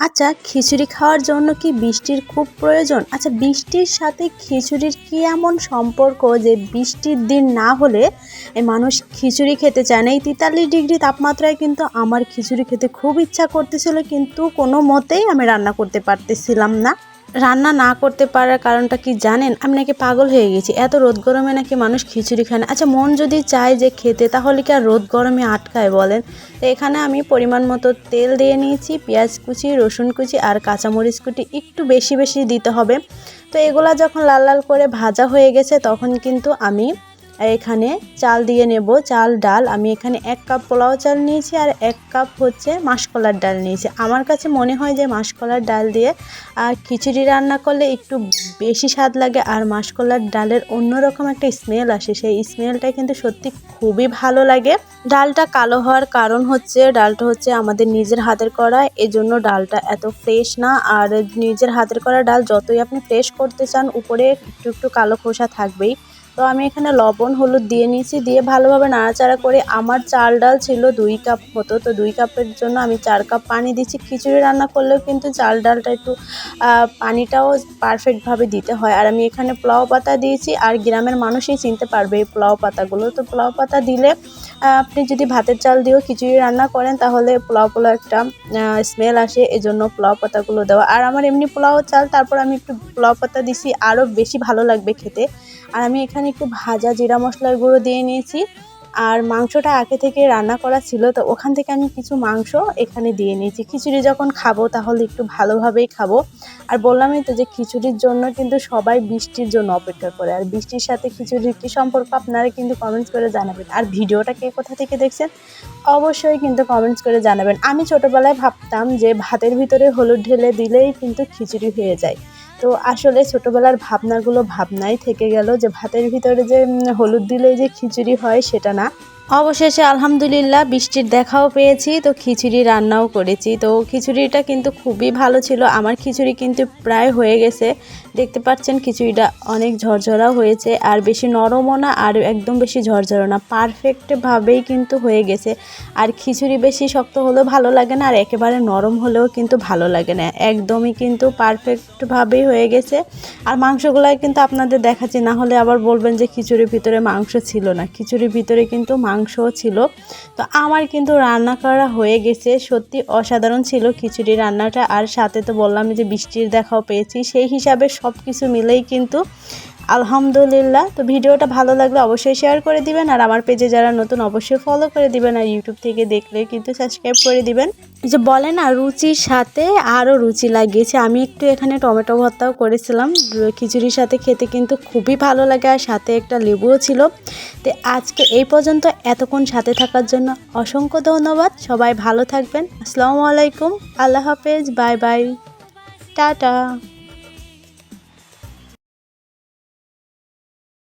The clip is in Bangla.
আচ্ছা খিচুড়ি খাওয়ার জন্য কি বৃষ্টির খুব প্রয়োজন? আচ্ছা বৃষ্টির সাথে খিচুড়ির কি এমন সম্পর্ক যে বৃষ্টির দিন না হলে মানুষ খিচুড়ি খেতে চায় না? এই তেতাল্লিশ ডিগ্রি তাপমাত্রায় কিন্তু আমার খিচুড়ি খেতে খুব ইচ্ছা করতেছিল, কিন্তু কোনো মতেই আমি রান্না করতে পারতেছিলাম না। রান্না না করতে পারার কারণটা কি জানেন? আমি নাকি পাগল হয়ে গেছি। এত রোদ গরমে নাকি মানুষ খিচুড়ি খায় না। আচ্ছা মন যদি চায় যে খেতে, তাহলে কি আর রোদ গরমে আটকায় বলেন? তো এখানে আমি পরিমাণ মতো তেল দিয়ে নিয়েছি, পেঁয়াজ কুচি, রসুন কুচি আর কাঁচামরিচ কুচি একটু বেশি বেশি দিতে হবে। তো এগুলা যখন লাল লাল করে ভাজা হয়ে গেছে, তখন কিন্তু আমি এখানে চাল দিয়ে নেব, চাল, ডাল। আমি এখানে এক কাপ পোলাও চাল নিয়েছি আর এক কাপ হচ্ছে মাসকলার ডাল নিয়েছি। আমার কাছে মনে হয় যে মাসকলার ডাল দিয়ে আর খিচুড়ি রান্না করলে একটু বেশি স্বাদ লাগে আর মাসকলার ডালের অন্যরকম একটা স্মেল আসে। সেই স্মেলটা কিন্তু সত্যি খুবই ভালো লাগে। ডালটা কালো হওয়ার কারণ হচ্ছে, ডালটা হচ্ছে আমাদের নিজের হাতের করা। এজন্য ডালটা এত ফ্রেশ না। আর নিজের হাতের করা ডাল যতই আপনি ফ্রেশ করতে চান, উপরে একটু একটু কালো খোসা থাকবেই। তো আমি এখানে লবণ, হলুদ দিয়ে নিয়েছি। দিয়ে ভালোভাবে নাড়াচাড়া করে আমার চাল ডাল ছিল দুই কাপ মতো। তো দুই কাপের জন্য আমি চার কাপ পানি দিচ্ছি। খিচুড়ি রান্না করলেও কিন্তু চাল ডালটা একটু পানিটাও পারফেক্টভাবে দিতে হয়। আর আমি এখানে পোলাও পাতা দিয়েছি। আর গ্রামের মানুষই চিনতে পারবে এই পোলাও পাতাগুলো। তো পোলাও পাতা দিলে আপনি যদি ভাতের চাল দিয়েও খিচুড়ি রান্না করেন, তাহলে পোলাও পোলাও একটা স্মেল আসে। এজন্য পোলাও পাতাগুলো দেওয়া। আর আমার এমনি পোলাও চাল, তারপর আমি একটু পোলাও পাতা দিছি। আরও বেশি ভালো লাগবে খেতে। আর আমি এখানে একটু ভাজা জিরা মশলার গুঁড়ো দিয়ে নিয়েছি। আর মাংসটা আগে থেকে রান্না করা ছিল, তো ওখান থেকে আমি কিছু মাংস এখানে দিয়ে নিয়েছি। খিচুড়ি যখন খাব তাহলে একটু ভালোভাবেই খাব। আর বললামই তো যে খিচুড়ির জন্য কিন্তু সবাই বৃষ্টির জন্য অপেক্ষা করে। আর বৃষ্টির সাথে খিচুড়ির কী সম্পর্ক আপনারা কিন্তু কমেন্টস করে জানাবেন। আর ভিডিওটা কে কোথা থেকে দেখছেন, অবশ্যই কিন্তু কমেন্টস করে জানাবেন। আমি ছোটোবেলায় ভাবতাম যে ভাতের ভিতরে হলুদ ঢেলে দিলেই কিন্তু খিচুড়ি হয়ে যায়। তো আসলে ছোটোবেলার ভাবনাগুলো ভাবনাই থেকে গেল যে ভাতের ভিতরে যে হলুদ দিলে যে খিচুড়ি হয় সেটা না। অবশেষে আলহামদুলিল্লাহ বৃষ্টির দেখাও পেয়েছি, তো খিচুড়ি রান্নাও করেছি। তো খিচুড়িটা কিন্তু খুবই ভালো ছিল, আমার খিচুড়ি কিন্তু প্রায় হয়ে গেছে। দেখতে পাচ্ছেন খিচুড়িটা অনেক ঝরঝরা হয়েছে, আর বেশি নরমও না, আর একদম বেশি ঝরঝরো না পারফেক্টভাবেই কিন্তু হয়ে গেছে। আর খিচুড়ি বেশি শক্ত হলেও ভালো লাগে না, আর একেবারে নরম হলেও কিন্তু ভালো লাগে না, একদমই কিন্তু পারফেক্টভাবেই হয়ে গেছে। আর মাংসগুলো কিন্তু আপনাদের দেখাচ্ছি, না হলে আবার বলবেন যে খিচুড়ির ভিতরে মাংস ছিল না, খিচুড়ির ভিতরে কিন্তু মাংসও ছিল। তো আমার কিন্তু রান্না করা হয়ে গেছে। সত্যি অসাধারণ ছিল খিচুড়ি রান্নাটা। আর সাথে তো বললাম যে বৃষ্টির দেখাও পেয়েছি। সেই হিসাবে সব কিছু মিলেই কিন্তু আলহামদুলিল্লাহ। তো ভিডিওটা ভালো লাগলে অবশ্যই শেয়ার করে দিবেন। আর আমার পেজে যারা নতুন, অবশ্যই ফলো করে দিবেন। আর ইউটিউব থেকে দেখলে কিন্তু সাবস্ক্রাইব করে দিবেন। যে বলে না, রুচির সাথে আরও রুচি লাগিয়েছে। আমি একটু এখানে টমেটো ভর্তাও করেছিলাম। খিচুড়ির সাথে খেতে কিন্তু খুবই ভালো লাগে। আর সাথে একটা লেবুও ছিল। তো আজকে এই পর্যন্ত। এতক্ষণ সাথে থাকার জন্য অসংখ্য ধন্যবাদ। সবাই ভালো থাকবেন। আসসালামু আলাইকুম। আল্লাহ হাফেজ। Bye bye. টাটা।